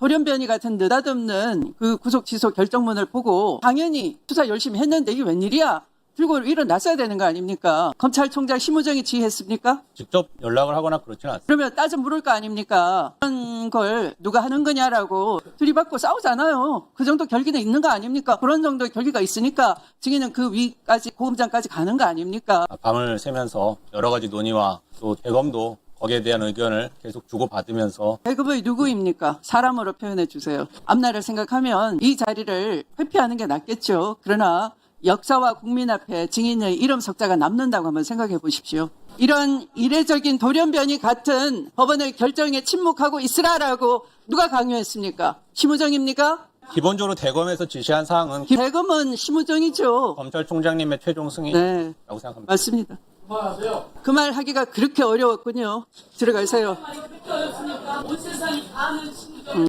돌연변이 같은 느닷없는 그 구속 취소 결정문을 보고 당연히 수사 열심히 했는데 이게 웬일이야? 들고 일어났어야 되는 거 아닙니까? 검찰총장 심우정이 지휘했습니까? 직접 연락을 하거나 그렇지는 않습니다. 그러면 따져 물을 거 아닙니까? 그런 걸 누가 하는 거냐라고 들이받고 싸우잖아요. 그 정도 결기는 있는 거 아닙니까? 그런 정도의 결기가 있으니까 증인은 그 위까지 고검장까지 가는 거 아닙니까? 밤을 새면서 여러 가지 논의와 또 대검도 거기에 대한 의견을 계속 주고받으면서 배급의 누구입니까? 사람으로 표현해 주세요. 앞날을 생각하면 이 자리를 회피하는 게 낫겠죠. 그러나 역사와 국민 앞에 증인의 이름 석자가 남는다고 한번 생각해 보십시오. 이런 이례적인 돌연변이 같은 법원의 결정에 침묵하고 있으라라고 누가 강요했습니까? 심우정입니까? 기본적으로 대검에서 지시한 사항은 대검은 심우정이죠. 검찰총장님의 최종 승인이라고 네, 생각합니다. 맞습니다. 그 말 하기가 그렇게 어려웠군요. 들어가세요. 온 세상이 다 아는